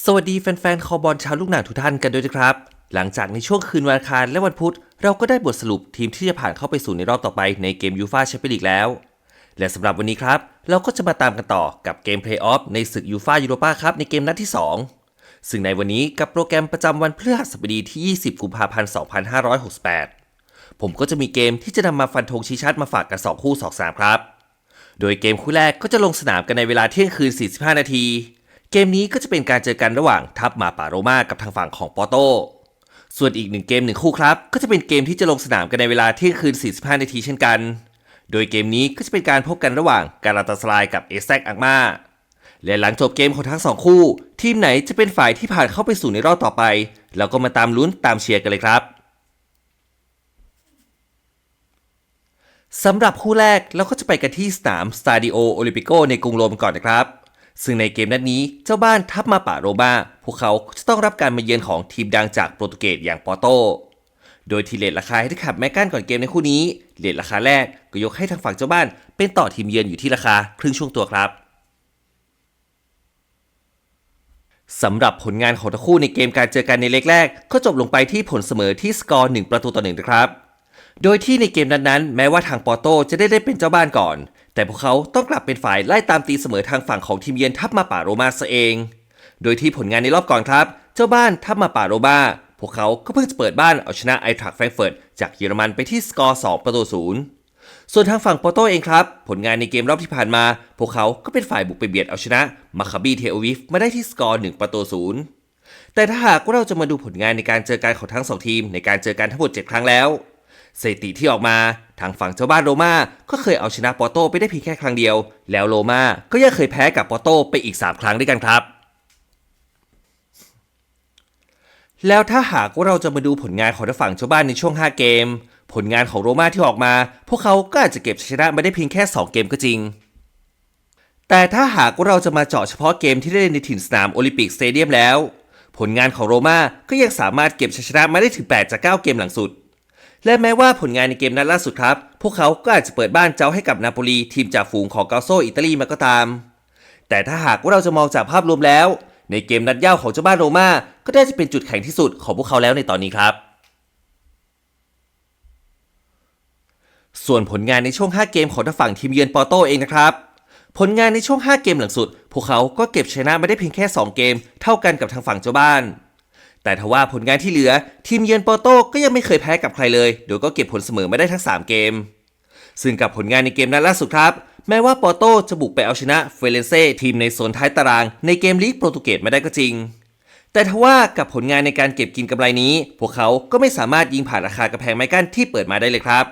สวัสดีแฟนๆ คอบอลชาวลูกหนังทุกท่านกันด้วยนะครับ หลังจากในช่วงคืนวันอังคารและวันพุธ เราก็ได้บทสรุปทีมที่จะผ่านเข้าไปสู่ในรอบต่อไปในเกมยูฟาแชมเปี้ยนลีกแล้ว และสำหรับวันนี้ครับ เราก็จะมาตามกันต่อกับเกมเพลย์ออฟในศึกยูฟายูโรปาครับในเกมนัดที่ 2 ซึ่งในวันนี้กับโปรแกรมประจำวันพฤหัสบดีที่ 20 กุมภาพันธ์ 2568 ผมก็จะมีเกมที่จะนำมาฟันธงชี้ชัดมาฝากกัน 2 คู่ 2 สามครับ โดยเกมคู่แรกก็จะลงสนามกันในเวลาเที่ยงคืน 45 นาที เกมนี้ก็จะเป็นการเจอกันระหว่างทัพมาป่าโรมากับทางฝั่งของปอโต ส่วนอีกหนึ่งเกมหนึ่งคู่ครับ ก็จะเป็นเกมที่จะลงสนามกันในเวลาเที่ยงคืน 45 นาทีเช่นกัน โดยเกมนี้ก็จะเป็นการพบกันระหว่างการาตาสลายกับเอสแซกอักมาและหลังจบเกมของทั้งสองคู่ ทีมไหนจะเป็นฝ่ายที่ผ่านเข้าไปสู่ในรอบต่อไป เราก็มาตามลุ้นตามเชียร์กันเลยครับสำหรับคู่แรกเราก็จะไปกันที่สนามสตาดิโอโอลิมปิโกในกรุงโรมก่อนนะครับ ซึ่งในเกมนัดนี้เจ้าบ้านทัพมาป่าโรมาพวกเขาจะต้องรับการมาเยือนของทีมดังจากโปรตุเกสอย่างปอโต โดยทีเลทราคาให้ที่ขับแมกกันก่อนเกมในคู่นี้เลทราคาแรกก็ยกให้ทางฝั่งเจ้าบ้าน เป็นต่อทีมเยือนอยู่ที่ราคาครึ่งช่วงตัวครับสำหรับผลงานของทั้งคู่ในเกมการเจอกันในเล็กแรก ก็จบลงไปที่ผลเสมอที่สกอร์1ประตูต่อหนึ่งนะครับ โดยที่ในเกมนั้นๆ แม้ว่าทางปอร์โตจะได้ได้เป็นเจ้าบ้านก่อน แต่พวกเขาต้องกลับเป็นฝ่ายไล่ตามตีเสมอทางฝั่งของทีมเยือนทัพมาป่าโรมาซะเอง โดยที่ผลงานในรอบก่อนครับ เจ้าบ้านทัพมาป่าโรมาพวกเขาก็เพิ่งจะเปิดบ้านเอาชนะไอทรักแฟรงเฟิร์ตจากเยอรมันไปที่สกอร์ 2 ประตูศูนย์ส่วนทางฝั่งปอร์โตเองครับ ผลงานในเกมรอบที่ผ่านมา พวกเขาก็เป็นฝ่ายบุกไปเบียดเอาชนะมาคาบีเทโอวิฟมาได้ที่สกอร์ 1 ประตูศูนย์แต่ถ้าหากว่าเราจะมาดูผลงานในการเจอกันของทั้งสองทีมในการเจอกันทั้งหมด 7 ครั้งแล้ว สถิติที่ออกมาทางฝั่งเจ้าบ้านโรมาก็เคยเอาชนะปอร์โตไปได้เพียงแค่ครั้งเดียว แล้วโรมาก็ยังเคยแพ้กับปอร์โตไปอีก 3 ครั้งด้วยกันครับ แล้วถ้าหากว่าเราจะมาดูผลงานของทางฝั่งเจ้าบ้านในช่วง 5 เกม ผลงานของโรม่าที่ออกมา พวกเขาก็อาจจะเก็บชัยชนะมาได้เพียงแค่ 2 เกมก็จริง แต่ถ้าหากว่าเราจะมาเจาะเฉพาะเกมที่ได้เล่นในถิ่นสนามโอลิมปิกสเตเดียมแล้ว ผลงานของโรมาก็ยังสามารถเก็บชัยชนะมาได้ถึง 8 จาก 9 เกมหลังสุด และแม้ว่าผลงานในเกมนัดล่าสุดครับ พวกเขาก็อาจจะเปิดบ้านเจ้าให้กับนาโปลีทีมจ่าฝูงของเกาโซอิตาลีมาก็ตาม แต่ถ้าหากว่าเราจะมองจากภาพรวมแล้ว ในเกมนัดเย่าของเจ้าบ้านโรม่าก็ได้จะเป็นจุดแข็งที่สุดของพวกเขาแล้วในตอนนี้ครับ ส่วนผลงานในช่วง 5 เกมของทางฝั่งทีมเยือนปอร์โตเองนะครับผลงานในช่วง 5 เกมหลังสุด พวกเขาก็เก็บชนะมาได้เพียงแค่ 2 เกม เท่ากันกับทางฝั่งเจ้าบ้าน แต่ทว่าผลงานที่เหลือ ทีมเยือนปอร์โตก็ยังไม่เคยแพ้กับใครเลย โดยก็เก็บผลเสมอมาได้ทั้ง 3 เกม ซึ่งกับผลงานในเกมนัดล่าสุดครับ แม้ว่าปอร์โตจะบุกไปเอาชนะเฟเรนเซ่ทีมในโซนท้ายตาราง ในเกมลีกโปรตุเกสมาได้ก็จริง แต่ทว่ากับผลงานในการเก็บกินกำไรนี้ พวกเขาก็ไม่สามารถยิงผ่านราคากระแพงไม้กั้นที่เปิดมาได้เลยครับ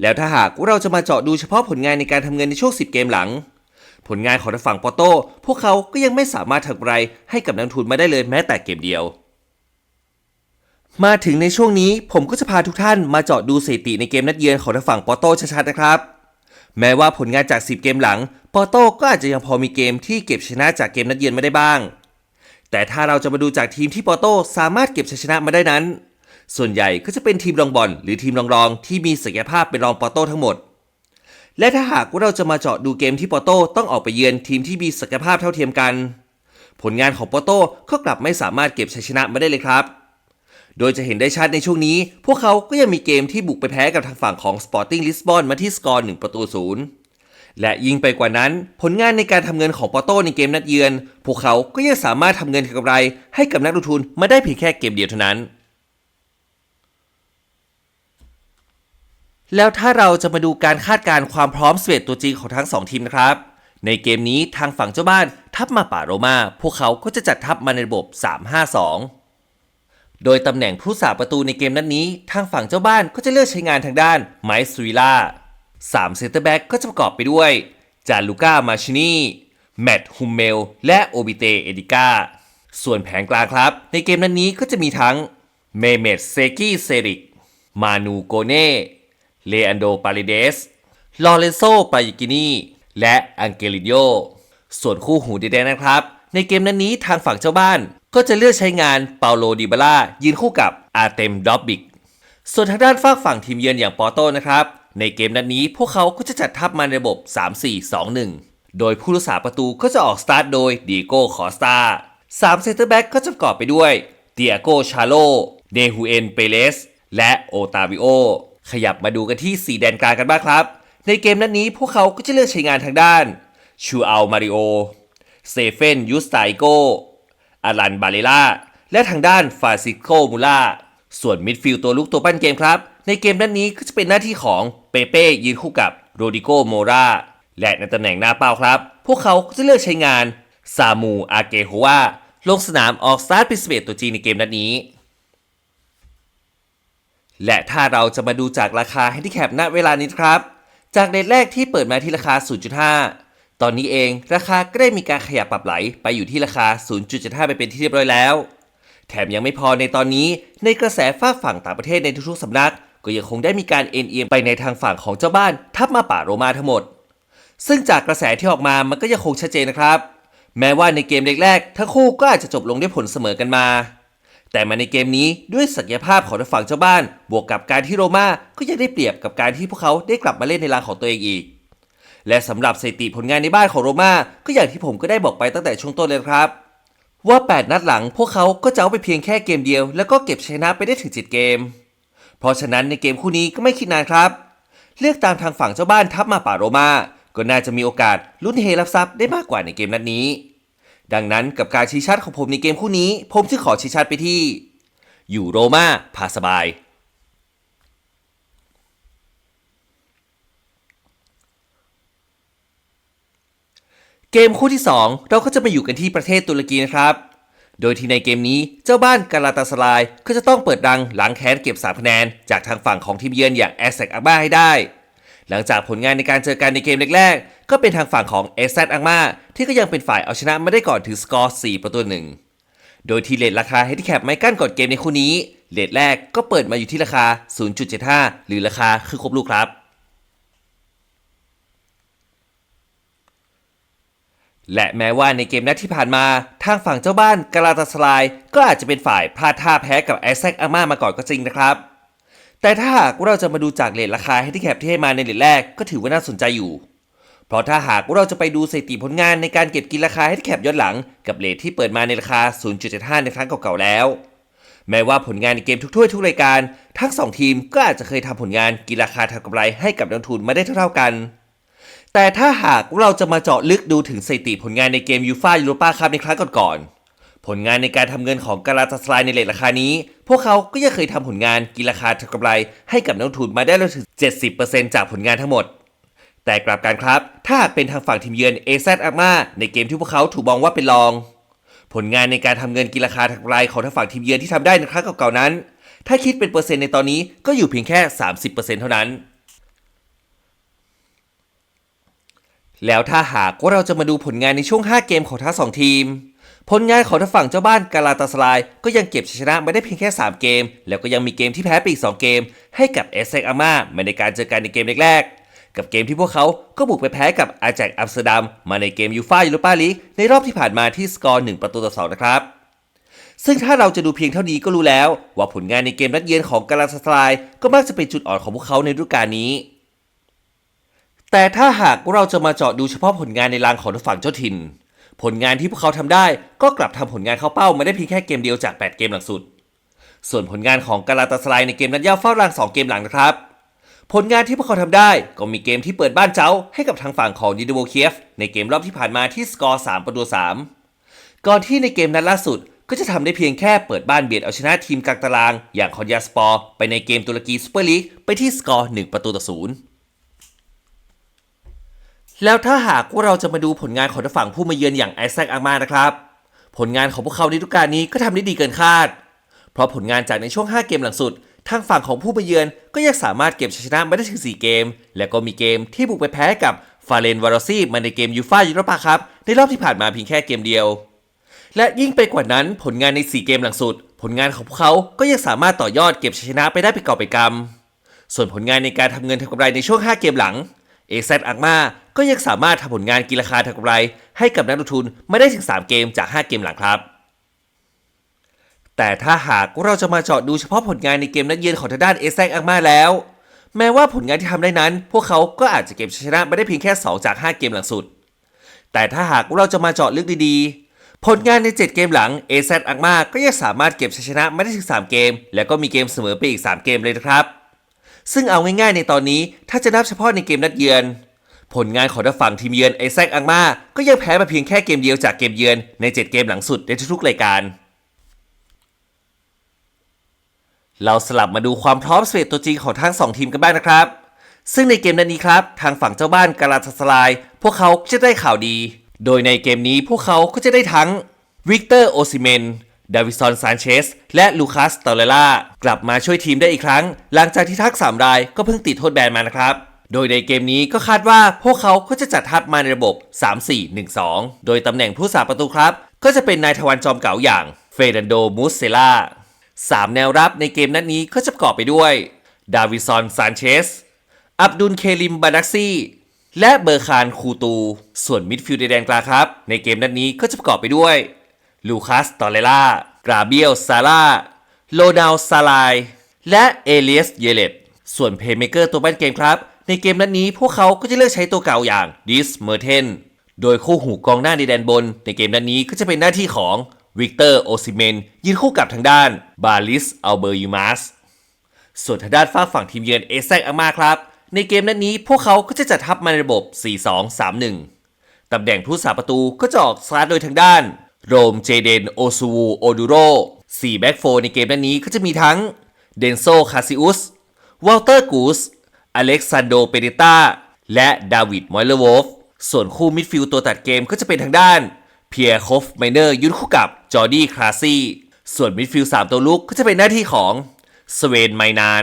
แล้วถ้าหากเราจะมาเจาะดูเฉพาะผลงานในการทำเงินในช่วง 10 เกมหลังผลงานของทางฝั่งปอร์โตพวกเขาก็ยังไม่สามารถทำกำไรให้กับนักทุนมาได้เลยแม้แต่เกมเดียว มาถึงในช่วงนี้ผมก็จะพาทุกท่านมาเจาะดูสถิติในเกมนัดเยือนของทางฝั่งปอโต้ชัดๆนะครับ แม้ว่าผลงานจาก 10 เกมหลังปอโต้ก็อาจจะยังพอมีเกมที่เก็บชนะจากเกมนัดเยือนมาได้บ้าง แต่ถ้าเราจะมาดูจากทีมที่ปอโต้สามารถเก็บชัยชนะมาได้นั้น ส่วนใหญ่ก็จะเป็นทีมรองบอลหรือทีมรองๆที่มีศักยภาพเป็นรองปอโต้ทั้งหมด และถ้าหากว่าเราจะมาเจาะดูเกมที่ปอโต้ต้องออกไปเยือนทีมที่มีศักยภาพเท่าเทียมกัน ผลงานของปอโต้ก็กลับไม่สามารถเก็บชัยชนะมาได้เลยครับ โดยจะเห็นได้ชัดในช่วงนี้ พวกเขาก็ยังมีเกมที่บุกไปแพ้กับทางฝั่งของ Sporting Lisbon มาที่สกอร์1ประตูศูนย์และยิ่งไปกว่านั้น ผลงานในการทำเงินของปอโต้ในเกมนัดเยือน พวกเขาก็ยังสามารถทำเงินกำไร ให้กับนักลงทุนมาได้เพียงแค่เกมเดียวเท่านั้น แล้วถ้าเราจะมาดูการคาดการณ์ความพร้อมสเวตตัวจริงของทั้ง 2 ทีมนะครับ ในเกมนี้ทางฝั่งเจ้าบ้านทัพมาป่าโรมา พวกเขาก็จะจัดทัพมาในระบบ 3-5-2 โดยตำแหน่งผู้สาประตูในเกมนัดนนี้ ทางฝั่งเจ้าบ้านก็จะเลือกใช้งานทางด้านไมซ์ซูวิล่า3เซนเตอร์แบ็กก็จะประกอบไปด้วย จาลูก้ามาชินีแมตต์ฮุมเมล และโอบิเตเอดิก้า ส่วนแผงกลางครับ ในเกมนัดนนี้ก็จะมีทั้งเมเมดเซกิเซริก มานูโกเน่เลอันโดปาริเดส ลอเรนโซปายิกินีและอังเกลิโยส่วนคู่หูดีแดงนะครับ ในเกมนั้นนี้ทางฝั่งเจ้าบ้าน ก็จะเลือกใช้งานเปาโลดิบาล่ายืนคู่กับอาร์เตมดอบบิก ส่วนทางด้านฝากฝั่งทีมเยือนอย่างปอร์โตนะครับ ในเกมนัดนี้พวกเขาก็จะจัดทัพมาในระบบ 3-4-2-1 โดยผู้รักษาประตูก็จะออกสตาร์ทโดยดีโก้คอสตา3เซนเตอร์แบ็กก็จะประกอบไปด้วยเตียโกชาโล เดฮูเอนเปเลส และโอตาวิโอ ขยับมาดูกันที่ 4 แดนกลางกันบ้างครับ ในเกมนั้นนี้พวกเขาก็จะเลือกใช้งานทางด้าน ชูอัลมาริโอ เซเฟนยูสไตโก อารันบาเลล่า และทางด้านฟาซิโกมูล่า ส่วนมิดฟิลด์ตัวลุกตัวปั้นเกมครับ ในเกมนั้นนี้ก็จะเป็นหน้าที่ของเปเป้ยืนคู่กับโรดิโกโมราและในตำแหน่งหน้าเป้าครับ พวกเขาก็จะเลือกใช้งานซามูอาเกโฮวาลงสนามออกสตาร์ทเป็น11ตัวจริงในเกมนัดนี้ และถ้าเราจะมาดูจากราคาแฮนดิแคปณเวลานี้ครับ จากเดทแรกที่เปิดมาที่ราคา 0.5 ตอนนี้เองราคาก็ได้มีการขยับปรับไหลไปอยู่ที่ราคา 0.75 ไปเป็นที่เรียบร้อยแล้ว แถมยังไม่พอในตอนนี้ในกระแสฝาฝั่งต่างประเทศในทุกๆสำนัก ก็ยังคงได้มีการเอ็นเอียงไปในทางฝั่งของเจ้าบ้าน ทัพมาป่าโรมาทั้งหมด ซึ่งจากกระแสที่ออกมามันก็ยังคงชัดเจนนะครับ แม้ว่าในเกมแรกๆทั้งคู่ก็อาจจะจบลงด้วยผลเสมอกันมา แต่มาในเกมนี้ด้วยศักยภาพของทางฝั่งเจ้าบ้าน บวกกับการที่โรม่าก็ยังได้เปรียบกับการที่พวกเขาได้กลับมาเล่นในรางของตัวเองอีก และสำหรับสถิติผลงานในบ้านของโรม่าก็อย่างที่ผมก็ได้บอกไปตั้งแต่ช่วงต้นเลยครับ ว่า 8 นัดหลังพวกเขาก็จะเอาไปเพียงแค่เกมเดียว แล้วก็เก็บชนะไปได้ถึง7เกม เพราะฉะนั้นในเกมคู่นี้ก็ไม่คิดนานครับ เลือกตามทางฝั่งเจ้าบ้านทัพมาป่าโรมาก็น่าจะมีโอกาสลุ้นเฮรับทรัพย์ได้มากกว่าในเกมนัดนี้ ดังนั้นกับการชี้ชัดของผมในเกมคู่นี้ ผมจึงขอชี้ชัดไปที่ อยู่โรมาพาสบาย เกมคู่ที่ 2 เราก็จะมาอยู่กันที่ประเทศตุรกีนะครับ โดยที่ในเกมนี้เจ้าบ้านกาลาตาสลายก็จะต้องเปิดดังหลังแค้นเก็บ3คะแนน จากทางฝั่งของทีมเยือนอย่างแอสเซกอาบ้าให้ได้ หลังจากผลงานในการเจอกันในเกมแรกๆ ก็เป็นทางฝั่งของเอสแซอังมาที่ก็ยังเป็นฝ่ายเอาชนะมาได้ก่อนถึงสกอร์4ประตูหนึ่งโดยที่เลทราคาเฮดแคปไม้กั้นก่อนเกมในคู่นี้เลทแรกก็เปิดมาอยู่ที่ราคา 0.75 หรือราคาคือครบลูกครับ และแม้ว่าในเกมนัดที่ผ่านมา ทางฝั่งเจ้าบ้านกาลาตาสลาย ก็อาจจะเป็นฝ่ายพลาดท่าแพ้กับไอสแซคอาม่ามาก่อนก็จริงนะครับ แต่ถ้าหากว่าเราจะมาดูจากเลทราคาให้ที่แคปที่ให้มาในเลทแรกก็ถือว่าน่าสนใจอยู่ เพราะถ้าหากว่าเราจะไปดูสถิติผลงานในการเก็บกินราคาให้ที่แคปย้อนหลัง กับเลทที่เปิดมาในราคา 0.75 ในครั้งเก่าๆแล้ว แม้ว่าผลงานในเกมทุกถ้วยทุกรายการ ทั้งสองทีมก็อาจจะเคยทำผลงานกินราคาทำกำไรให้กับนักทุนมาได้เท่าๆกัน แต่ถ้าหากเราจะมาเจาะลึกดูถึงสถิติผลงานในเกมยูฟ่ายูโรปาคัพในครั้งก่อนๆผลงานในการทำเงินของกาลาตาสลในเลทราคานี้ พวกเขาก็ยังเคยทำผลงานกินราคาทำกำไรให้กับนักทุนมาได้แล้วถึง 70%จากผลงานทั้งหมด แต่กลับกันครับ ถ้าหากเป็นทางฝั่งทีมเยือนเอซอาร์มาในเกมที่พวกเขาถูกมองว่าเป็นรอง ผลงานในการทำเงินกินราคาทางกำไรของทางฝั่งทีมเยือนที่ทำได้ในครั้งเก่าๆนั้น ถ้าคิดเป็นเปอร์เซ็นต์ในตอนนี้ก็อยู่เพียงแค่ 30%เท่านั้น แล้วถ้าหากว่าเราจะมาดูผลงานในช่วง 5 เกมของทั้งสองทีม ผลงานของทางฝั่งเจ้าบ้านกาลาตาสลายก็ยังเก็บชัยชนะไมาได้เพียงแค่ 3 เกม แล้วก็ยังมีเกมที่แพ้ไปอีก 2 เกม ให้กับเอสเซกอาม่ามาในการเจอกันในเกมแรกๆ กับเกมที่พวกเขาก็บุกไปแพ้กับอาแจกอัมสเตอร์ดัมมาในเกมยูฟ่ายูโรปาลีกในรอบที่ผ่านมาที่สกอร์ 1 ประตูต่อ2นะครับซึ่งถ้าเราจะดูเพียงเท่านี้ก็รู้แล้ว ว่าผลงานในเกมนัดเยือนของกาลาตาสลายก็มักจะเป็นจุดอ่อนของพวกเขาในฤดูกาลนี้ แต่ถ้าหากเราจะมาเจาะดูเฉพาะผลงานในรางของทางฝั่งเจ้าถิ่น ผลงานที่พวกเขาทำได้ ก็กลับทำผลงานเข้าเป้ามาได้เพียงแค่เกมเดียวจาก 8 เกมหลังสุด ส่วนผลงานของกาลาตาสลายในเกมนัดย่าเฝ้าราง 2 เกมหลังนะครับ ผลงานที่พวกเขาทำได้ก็มีเกมที่เปิดบ้านเจ้าให้กับทางฝั่งของดิโดโวเคียฟในเกมรอบที่ผ่านมาที่สกอร์3ประตู3ก่อนที่ในเกมนัดล่าสุดก็จะทำได้เพียงแค่เปิดบ้านเบียดเอาชนะทีมกลางตาราง อย่างคอนยาสปอร์ไปในเกมตุรกีซูเปอร์ลีกไปที่สกอร์1ประตูต่อศูนย์ แล้วถ้าหากว่าเราจะมาดูผลงานของทางฝั่งผู้มาเยือนอย่างไอแซคอามานะครับ ผลงานของพวกเขาในฤดูกาลนี้ก็ทำได้ดีเกินคาด เพราะผลงานจากในช่วง 5 เกมหลังสุด ทางฝั่งของผู้มาเยือนก็ยังสามารถเก็บชัยชนะมาได้ถึง 4 เกม และก็มีเกมที่บุกไปแพ้กับฟาเรนวารอซี่มาในเกมยูฟ่ายูโรปาครับในรอบที่ผ่านมาเพียงแค่เกมเดียว และยิ่งไปกว่านั้นผลงานใน 4 เกมหลังสุด ผลงานของพวกเขาก็ยังสามารถต่อยอดเก็บชัยชนะไปได้เป็นกอบเป็นกำส่วนผลงานในการทำเงินทำกำไรในช่วง 5 เกมหลังเอเซอักมา ก็ยังสามารถทำผลงานกินราคาทางกำไร ให้กับนักลงทุนไมาได้ถึง 3 เกมจาก 5 เกมหลังครับแต่ถ้าหากเราจะมาเจาะดูเฉพาะผลงานในเกมนัดเยือนของทางด้านเอซอักมาแล้ว แม้ว่าผลงานที่ทำได้นั้น พวกเขาก็อาจจะเก็บชัยชนะไมาได้เพียงแค่ 2 จาก 5 เกมหลังสุด แต่ถ้าหากเราจะมาเจาะลึกดีๆ ผลงานใน 7 เกมหลัง AZ a k m a ก็ยังสามารถเก็บชัยชนะไมาได้ถึง 3 เกม แล้วก็มีเกมเสมอไปอีก 3 เกมเลยนะครับ ซึ่งเอาง่ายๆในตอนนี้ถ้าจะนับเฉพาะในเกมนัดเยือน ผลงานของทางฝั่งทีมเยือนไอแซกอังมา ก็ยังแพ้มาเพียงแค่เกมเดียวจากเกมเยือนใน 7 เกมหลังสุดในทุกๆรายการ เราสลับมาดูความพร้อมสเปดตัวจริงของทั้ง 2 ทีมกันบ้างนะครับ ซึ่งในเกมนัดนี้ครับ ทางฝั่งเจ้าบ้านกาลาตาสลาย พวกเขาจะได้ข่าวดี โดยในเกมนี้พวกเขาก็จะได้ทั้งวิกเตอร์โอซิเมนดาวิซอนซานเชส และลูคัสตอเรล่ากลับมาช่วยทีมได้อีกครั้ง หลังจากที่ทัก3รายก็เพิ่งติดโทษแบนมานะครับ โดยในเกมนี้ก็คาดว่าพวกเขาก็จะจัดทัพมาในระบบ 3-4-1-2 โดยตำแหน่งผู้สาประตูครับ ก็จะเป็นนายทวันจอมเก๋าอย่างเฟรนันโดมูสเซล่าสามแนวรับในเกมนัดนี้ก็จะประกอบไปด้วย ดาวิซอนซานเชส อับดุลเคลิมบาดักซีและเบอร์คานคูตู ส่วนมิดฟิลด์ในแดนกลางครับ ในเกมนัดนี้ก็จะประกอบไปด้วย ลูคัส ตอเรล่ากราเบียล ซาร่า โลดาวซาลาย และเอเลียส เยเลตส่วนเพย์เมเกอร์ตัวบ้านเกมครับ ในเกมนัดนี้พวกเขาก็จะเลือกใช้ตัวเก่าอย่างดิสเมอร์เทนโดยคู่หูกองหน้าในแดนบน ในเกมนัดนี้ก็จะเป็นหน้าที่ของวิกเตอร์โอซิเมนยืนคู่กับทางด้านบาลิสอัลเบอร์ยูมัสส่วนทางด้านฝากฝั่งทีมเยือนเอแซกอามาครับ ในเกมนัดนี้พวกเขาก็จะจัดทัพมาในระบบ 4-2-3-1 ตำแหน่งผู้สาประตูก็จะออกสตาร์ทโดยทางด้านโรมเจเดนโอซูวูโอดูโร4แบ็กโฟในเกมนัดนี้ก็จะมีทั้งเดนโซคาซิอุสวอลเตอร์กูส อเล็กซานโดเปเดต้าและดาวิดมอยเลอร์วอฟส่วนคู่มิดฟิลด์ตัวตัดเกมก็จะเป็นทางด้านเพียร์คอฟไมเนอร์ยุนคู่กับจอร์ดี้คลาซี่ส่วนมิดฟิลด์3ตัวลุกก็จะเป็นหน้าที่ของสเวนไมนาน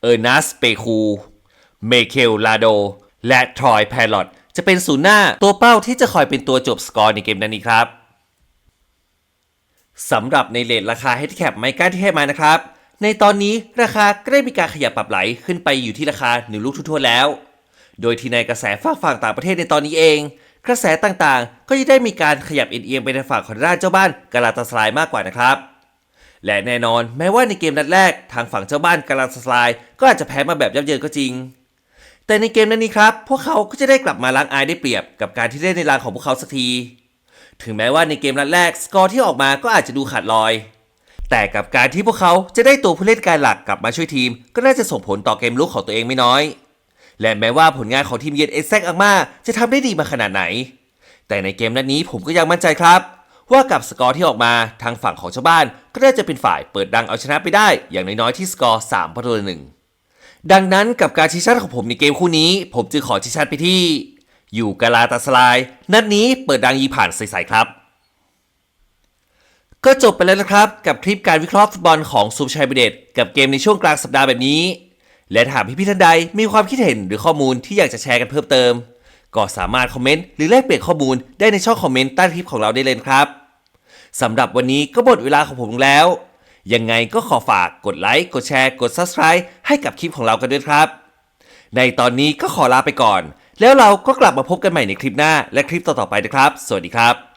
เออร์นัสเปคูเมเคลลาโด และทรอยแพลอตจะเป็นศูนย์หน้าตัวเป้าที่จะคอยเป็นตัวจบสกอร์ในเกมนั้นนี้ครับสำหรับในเลทราคา h ฮดแคปไมก้าที่ให้มานะครับ ในตอนนี้ราคาก็ได้มีการขยับปรับไหลขึ้นไปอยู่ที่ราคา1ลูกทั่วแล้ว โดยที่ในกระแสฝากฝั่งต่างประเทศในตอนนี้เอง กระแสต่างๆ ก็จะได้มีการขยับเอียงไปในฝั่งของด้านเจ้าบ้านกาลาตาสลายมากกว่านะครับ และแน่นอนแม้ว่าในเกมนัดแรกทางฝั่งเจ้าบ้านกาลาตาสลาย ก็อาจจะแพ้มาแบบยับเยินก็จริง แต่ในเกมนั้นนี้ครับ พวกเขาก็จะได้กลับมาล้างอายได้เปรียบกับการที่เล่นในรางของพวกเขาสักที ถึงแม้ว่าในเกมนัดแรกสกอร์ที่ออกมาก็อาจจะดูขาดลอย แต่กับการที่พวกเขาจะได้ตัวผู้เล่นการหลักกลับมาช่วยทีม ก็น่าจะส่งผลต่อเกมลุกของตัวเองไม่น้อย และแม้ว่าผลงานของทีมเยือนเอซกอังมาจะทำได้ดีมาขนาดไหน แต่ในเกมนัดนี้ผมก็ยังมั่นใจครับ ว่ากับสกอร์ที่ออกมาทางฝั่งของชาวบ้าน ก็น่าจะเป็นฝ่ายเปิดดังเอาชนะไปได้ อย่างน้อยๆที่สกอร์3ประตูต่อหนึ่งดังนั้นกับการชี้ชัดของผมในเกมคู่นี้ ผมจึงขอชี้ชัดไปที่ อยู่กาลาตาสลาย นัดนี้เปิดดังยีผ่านใสๆครับ ก็จบไปแล้วนะครับ กับคลิปการวิเคราะห์ฟุตบอลของซูชัยเบเดตกับเกมในช่วงกลางสัปดาห์แบบนี้ และถ้าหากพี่ๆท่านใดมีความคิดเห็นหรือข้อมูลที่อยากจะแชร์กันเพิ่มเติม ก็สามารถคอมเมนต์หรือแลกเปลี่ยนข้อมูลได้ในช่องคอมเมนต์ใต้คลิปของเราได้เลยครับสำหรับวันนี้ก็หมดเวลาของผมลงแล้ว ยังไงก็ขอฝากกดไลค์กดแชร์กด Subscribe ให้กับคลิปของเรากันด้วยครับ ในตอนนี้ก็ขอลาไปก่อน แล้วเราก็กลับมาพบกันใหม่ในคลิปหน้าและคลิปต่อๆไปนะครับ สวัสดีครับ